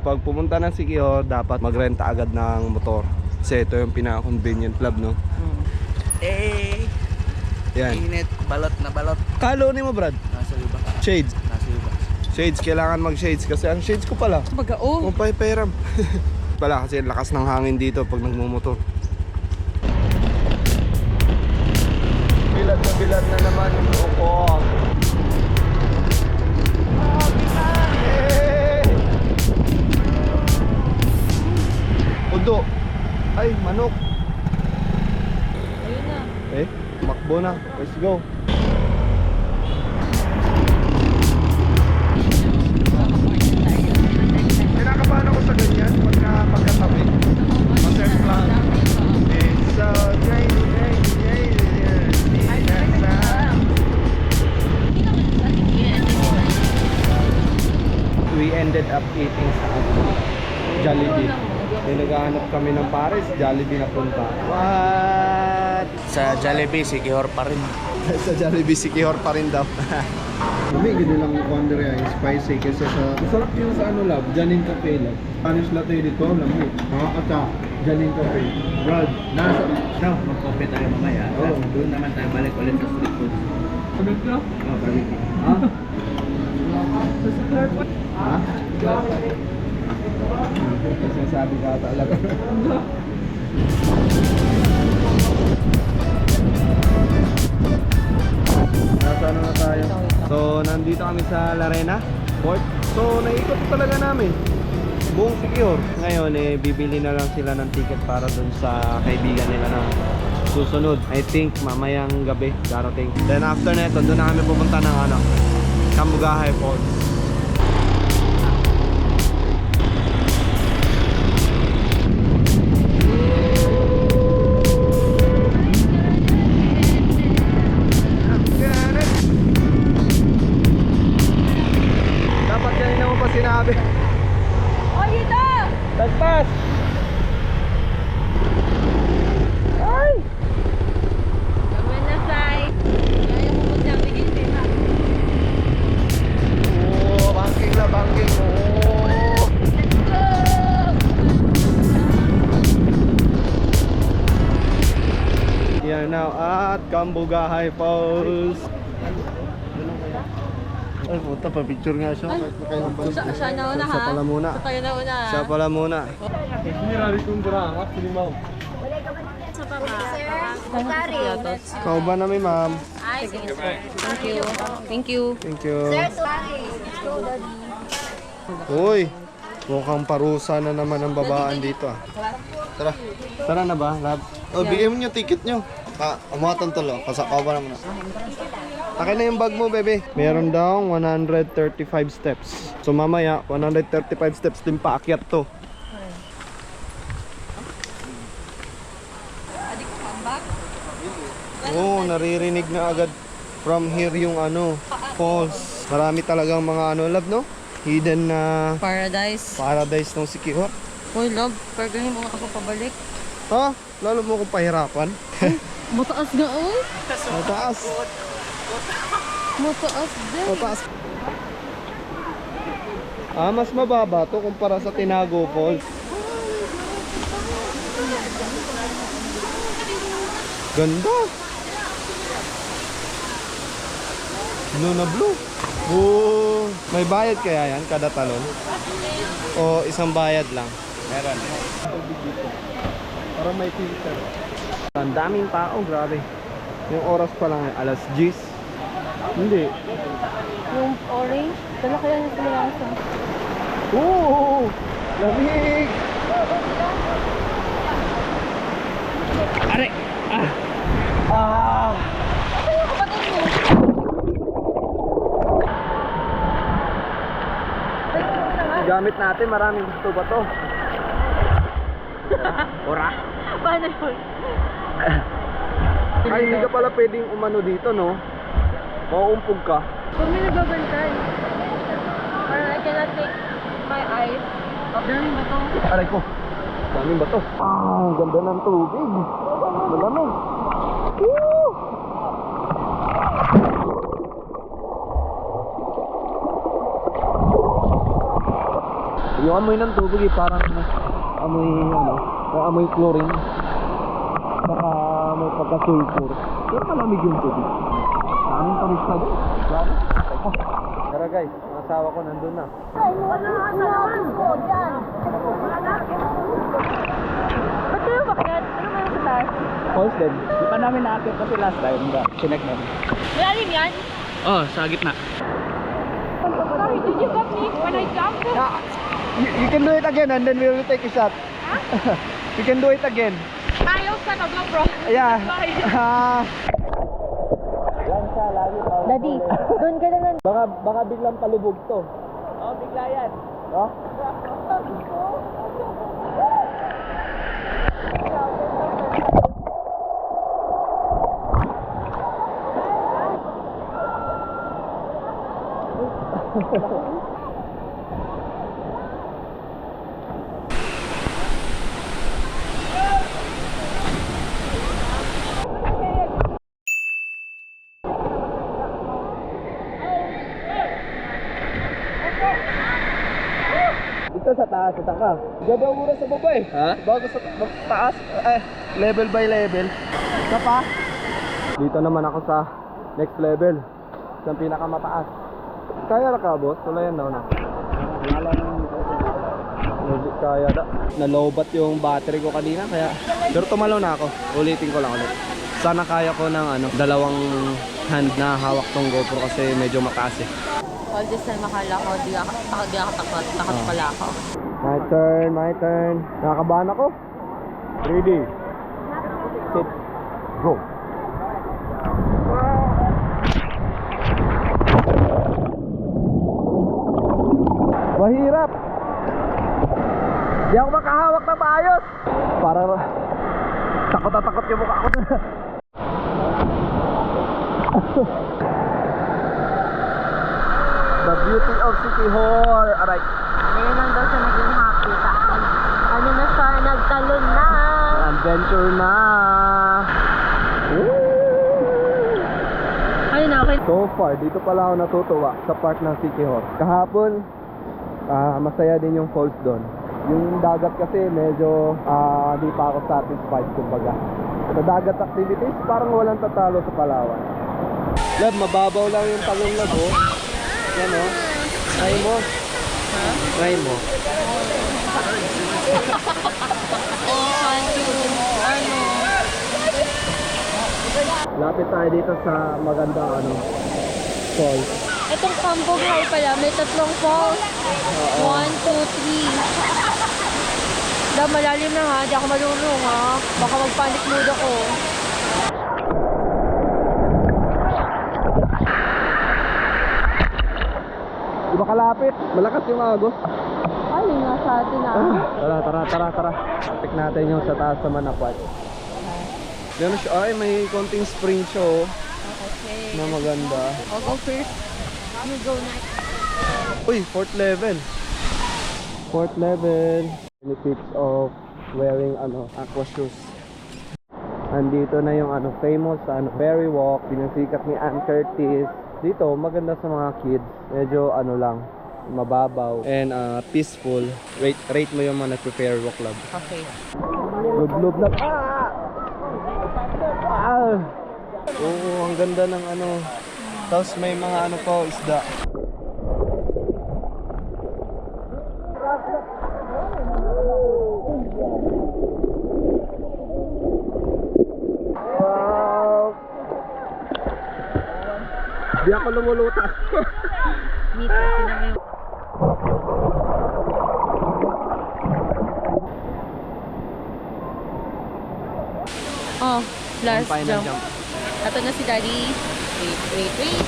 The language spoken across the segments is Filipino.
Pag pumunta ng Sikihor, dapat magrenta agad ng motor. Kasi ito yung pinaka-convenient club, no? Eh, Yan. init. Balot na balot. Kalo ni mo, Brad? Nasa iba. Shades. Nasa iba. Shades. Kailangan mag-shades. Kasi ang shades ko pala. Magaong. Kung pa pairam. pala kasi ang lakas ng hangin dito pag nagmumotor. Bilad na bilad na naman yung uko. Udo. Ay, manok. Ayun na. Eh, makbo na. Let's go. Kinakabahan ako sa ganyan pagka pagkatabi. Masaya lang. It's rainy, rainy. We ended up eating sa Jollibee. May naghahanap kami ng Paris, Jollibee na punta. What? Sa Jollibee, Sikihor pa rin. sa Jollibee, Sikihor pa rin daw. Hindi, gini lang wonder yan, spicy kasi sa... Masarap yung sa ano lab, Janin Cafe lab. Spanish latte dito, lamig. Nakakata, Janin Cafe. Brad, nasa... No, mag-coffee tayo mamaya. Oo. Doon naman tayo balik ulit sa street food. Sabi ka? Oh, balik. Ha? Ha? Kasi sabi ka talaga. Nasa ano na tayo? So, nandito kami sa Larena Port. So, naikot talaga namin. Buong secure. Ngayon, eh, bibili na lang sila ng ticket para dun sa kaibigan nila na susunod. I think mamayang gabi darating. Then after neto, doon na kami pupunta ng ano, Kamugahay Falls. At Kambugahay Falls. Ay, puta, pa-picture nga siya. Ay, Siya, siya na una ha? Siya pala muna. Siya tayo na una? Siya pala muna. Ikaw ba na may ma'am? Ay, sige sir. Thank you. Thank you. Thank you. Uy, mukhang parusa na naman ang babaan dito ah. Tara. Tara na ba, lab? Oh, bigyan mo yung ticket nyo. Pa, umatan tulo. Pasakaw ba naman? Akin na yung bag mo, bebe. Meron daw 135 steps. So mamaya, 135 steps din paakyat to. Oh, naririnig na agad from here yung ano, falls. Marami talagang mga ano, love, no? Hidden na Paradise. paradise ng Sikihor. Uy, love. Pero ganyan mo ako pabalik. Ha? Lalo mo kong pahirapan. Mataas nga, oh. Mataas. Mataas din. Mataas. Ah, mas mababa to kumpara sa Tinago Falls. Ganda. Blue na blue. Oh, may bayad kaya yan kada talon? O isang bayad lang? Meron. Para may filter. Ang daming tao, grabe. Yung oras pa lang, alas 10. Hindi. Yung orange, dala kaya niya sa malasa. Oo! Lamig! Are! Ah! Ah! Gamit natin, maraming gusto ba to? Ora! Paano yun? Ay, hindi ka pala pwedeng umano dito, no? Mauumpog ka. Kung may nagbabantay. Parang I cannot take my eyes off them ba to? Aray ko. Daming ba to? Ah, ang ganda ng tubig. Malamig. Woo! Yung amoy ng tubig eh, parang amoy ano, amoy chlorine. Baka may pagka-sulfur. Pero malamig yung tubig. Daming tamis na doon. Tara guys, ang asawa ko nandun na. Ba't kayo bakit? Ano meron sa taas? False din. Di pa namin natin kasi last time. Ba? Sinek namin. Malalim yan? Oh, sa gitna. Sorry, did you got me when I jumped? You, you can do it again and then we will take a shot. you can do it again. Ayaw sa na. Yeah. Ah, Daddy, doon ka na lang. baka baka biglang palubog to. Oh, bigla yan. No? Dito sa taas, sa taka. Gadaw muna sa baba eh. Ha? Bago sa sa taas, eh, level by level. Isa pa. Dito naman ako sa next level. Sa pinakamataas. Kaya na ka, boss? Wala yan daw na. Wala kaya da. Nalobat yung battery ko kanina kaya pero tumalaw na ako. Ulitin ko lang ulit. Sana kaya ko ng ano, dalawang hand na hawak tong GoPro kasi medyo mataas eh. All this time akala ko, di ako, ako di ako takot. Takot pala ako. My turn, my turn. Nakakabahan ako. Ready. Sit. Go. Mahirap. Di ako makahawak na maayos. Para takot na takot yung mukha ko. The beauty of City Hall. Aray. Ngayon lang daw siya naging happy. Tapos, ano na siya, nagtalon na. Adventure na. Ayun na, okay. So far, dito pala ako natutuwa sa park ng City Hall. Kahapon, ah, masaya din yung falls doon. Yung dagat kasi medyo di pa ako satisfied kumbaga. Sa dagat activities, parang walang tatalo sa Palawan. Lab, mababaw lang yung tagong lab, oh. Yan, oh. Try mo. Try mo. Ano? Lapit tayo dito sa maganda ano, falls. Itong Kambog High pala, may tatlong falls. One, two, three. Da, malalim na ha. Di ako marunong ha. Baka magpanic mood ako. Di ba kalapit? Malakas yung agos. Ay, nga sa atin ah. Tara, tara, tara, tara. Check natin yung sa taas sa Manapuat. Yan siya. Ay, may konting spring show Okay. na maganda. I'll go first. You go next. Uy, fourth level. Fourth level. Benefits of wearing ano, aqua shoes. Andito na yung ano, famous ano, Ferry Walk, pinasikat ni Ann Curtis. Dito, maganda sa mga kids. Medyo ano lang, mababaw and uh, peaceful. Rate, rate mo yung mga Walk Club. Okay. Lublob na. Ah! Ah! Oo, ang ganda ng ano. Tapos may mga ano pa, isda. Di ako lumulutas. Meet, sinabi mo. Oh, last Final jump. jump. Ito na si Daddy. Wait, wait, wait.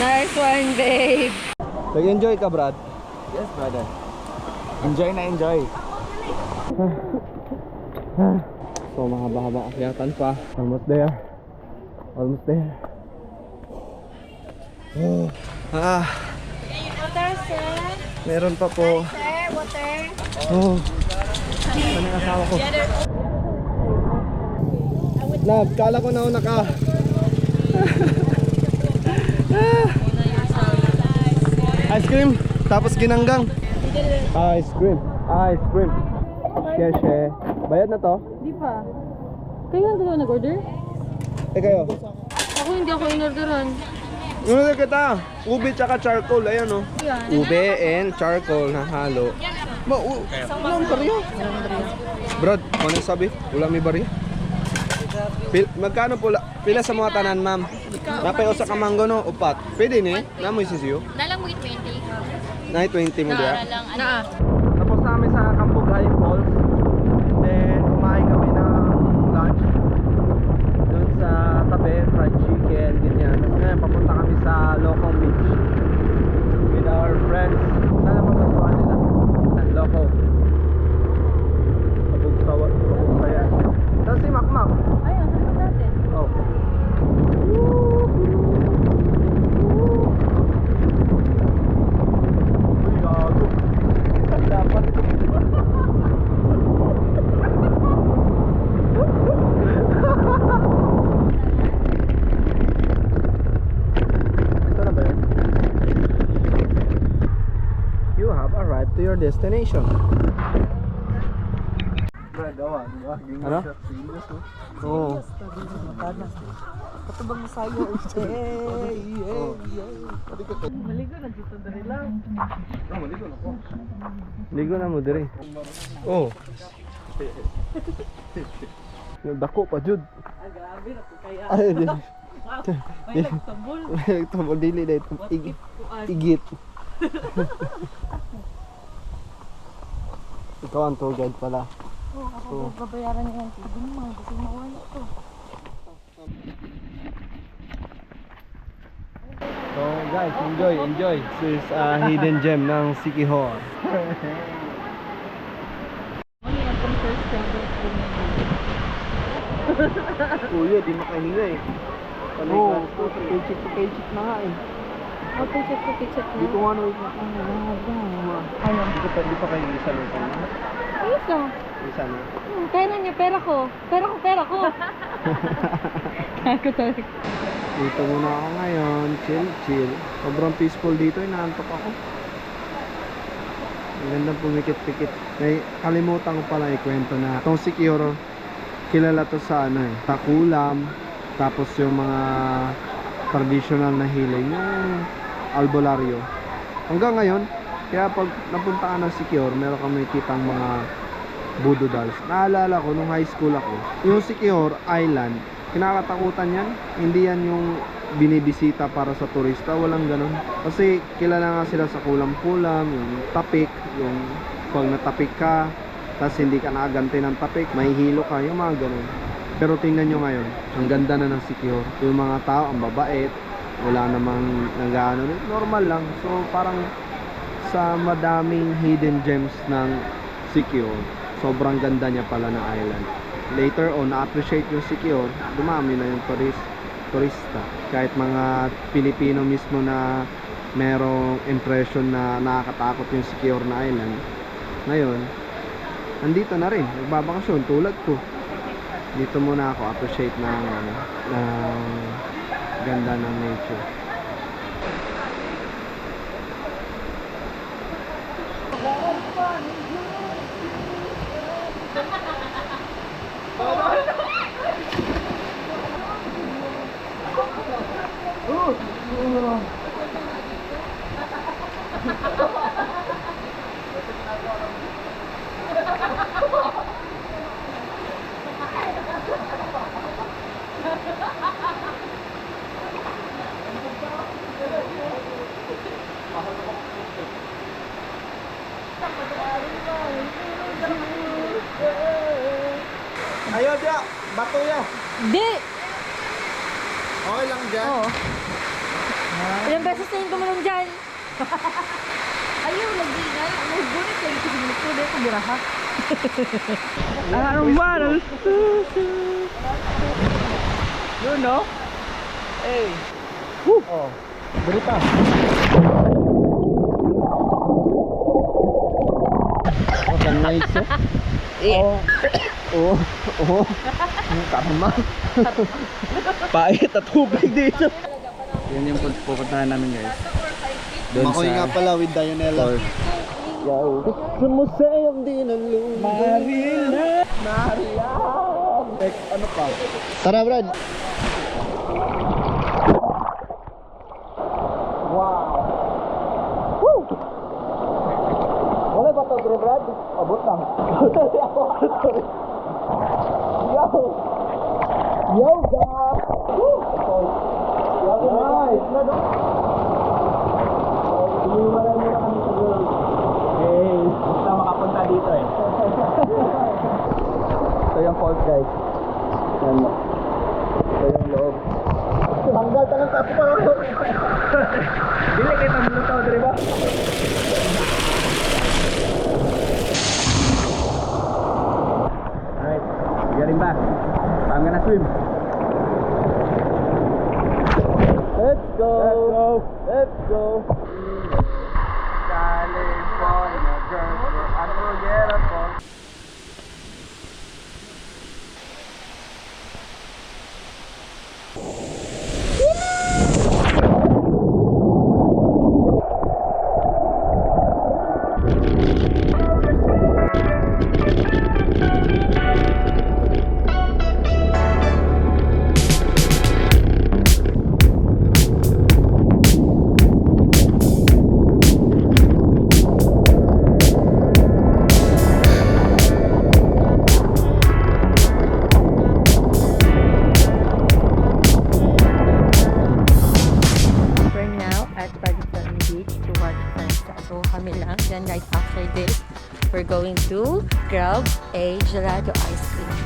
Nice one, babe. Nag-enjoy ka, Brad? Yes, brother. Enjoy na enjoy. So, mahaba-haba akyatan pa. Almost there. Almost there. Oh, ah, Water, sir. meron pa po. Sir, water. Oh, saan ang asawa ko? Love, kala ko nauna ka. Ice cream, tapos ginanggang. Ice cream, ice cream. Sheshe. Bayad na to? Di pa. Kayo ang dalawa nag-order? Eh kayo? Ako hindi ako in-orderan. Na kita? Ube tsaka charcoal, ayan oh. Yan. Ube and charcoal na halo. Ma, u, ulam barya. Brad, ano yung sabi? Ulam may barya? Pil, magkano pula? Pila sa mga tanan, ma'am? Napay usa ka manggo no, upat. Pwede ni? Namoy sisiyo. Mo 20. Nay 20 mo diya. lang ano. Naa. Tapos na kami sa Kambughay Falls. Then kumain kami ng lunch. Doon sa tabi, fried chicken, ganyan. Tapos ngayon papunta kami sa Locong Beach. With our friends. Sana magustuhan nila. Yan, Loco. Pabugsawa. Pabugsaya. Saan si Makmak? Ayun, saan natin? Oh. Uy, gago. Dapat. Ito na ba yun? You have arrived to your destination. Ano? Oo. Katubang masayo. Oh. Maligo na dito dali lang. Ligo na mo dire. Oh. Dako pa jud. Ay, grabe na po kaya. Ay. May nagtambol. Tumo dili na ito. Ig igit. Ikaw ang tour guide pala. Oo, ako babayaran niya yung tubig mo. Kasi mawala to. So guys, enjoy, enjoy. This is a hidden gem ng Sikihor. Kuya, di makahinga eh. Oo, paycheck to paycheck na nga eh. Oh, picture ko, picture ko. Dito nga no. Ayun. Di ko pa, di pa kayo isa lang. Isa na. Hmm, pera niya, pera ko. Pera ko, pera ko. Kago talaga. Dito muna ako ngayon, chill, chill. Sobrang peaceful dito, inaantok ako. Ang ganda pumikit-pikit. May kalimutan ko pala ikwento na itong si Kioro, kilala to sa ano eh, takulam, tapos yung mga traditional na healing, yung albularyo. Hanggang ngayon, kaya pag napunta ka ng Sikior, meron kami kitang mga voodoo dolls. Naalala ko nung high school ako, yung Sikior Island, kinakatakutan yan. Hindi yan yung binibisita para sa turista, walang ganun. Kasi kilala nga sila sa kulam-kulam, yung tapik, yung pag natapik ka, tapos hindi ka nakaganti ng tapik, may hilo ka, yung mga ganun. Pero tingnan nyo ngayon, ang ganda na ng Sikior. Yung mga tao, ang babait, wala namang nag-ano, normal lang. So parang sa madaming hidden gems ng Sikior, sobrang ganda niya pala ng island. Later on, na-appreciate yung Sikior, dumami na yung turist, turista. Kahit mga Pilipino mismo na merong impression na nakakatakot yung Sikior na island. Ngayon, nandito na rin, nagbabakasyon tulad ko. Dito muna ako appreciate ng, ano, ng ganda ng nature. Ayaw bato ya. Di! Okay lang dyan. Oo. Ilang beses na yung tumalong dyan. Ayaw, lagi na. Nagbunit kayo. Sige, nagtuloy ko buraha. Anong baral? Yun no? Hey. Oh, berita. Oh, nice. Oo. Oo. Oo. Karma. Pait at tubig dito. Yun yung pu- pupuntahan namin guys. Doon Makoy nga pala with Dionella. Yo. Sa museyong di nalulungin. Marina! Maria! Ano pa? Tara, Brad. Wala ba ito, Bro Brad? Abot lang. Yo! Yo, guys! Woo! Guys! Iniwanan mo na kami sa girl. Hey, basta makapunta dito eh. Ito yung falls, guys. Yan. Ito yung loob. Tanggal, tanggal, tapo pa Dili kita mo to, di ba? I'm gonna swim. Let's go. Let's go. Let's go. Going to grab a gelato ice cream.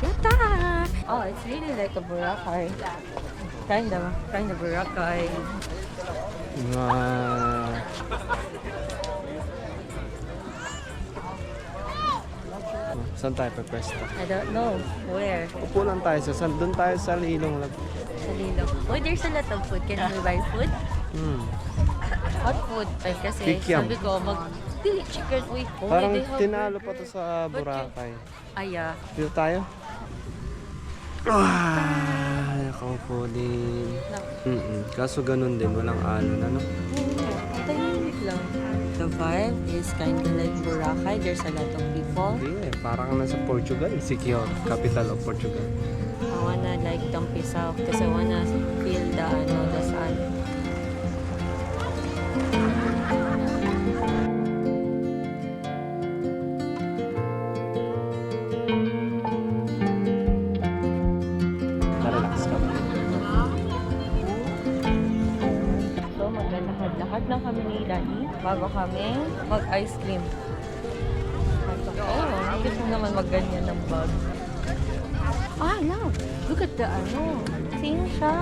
Yata! Oh, it's really like a Boracay. Kind of, kind of Boracay. Wow. Saan tayo pagpwesto? I don't know where. Upo lang tayo sa sand. Doon tayo sa Lilong lang. Sa Lilo. Oh, there's a lot of food. Can we buy food? Hmm. What food? Ay, kasi Kikiam. sabi ko, mag... Dili, chicken. Uy, oh, Parang they have tinalo pa burger. to sa Boracay. Ay, ah. Dito tayo? Ah, nakaupo din. Mm Kaso ganun din, walang ano? Tahimik lang. The vibe is kind of like Boracay. There's a lot of people. Hindi eh, parang nasa Portugal. Siquijor, capital of Portugal. I wanna like dump this out because I wanna feel the, ano, the sun. Bago kami mag-ice cream. Ko, oh, bakit mo naman magganyan ng bag? Ah, no. Look at the, ano, sing siya.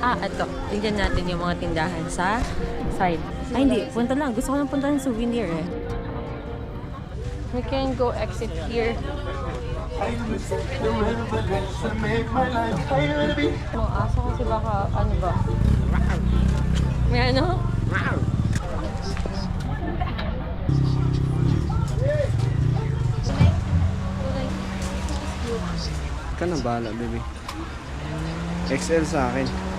Ah, ito. Tingnan natin yung mga tindahan sa side. Ay, hindi. Punta lang. Gusto ko lang punta ng souvenir eh. We can go exit here. Mga aso kasi baka, ano ba? May ano? Ka na bahala, baby. XL sa akin.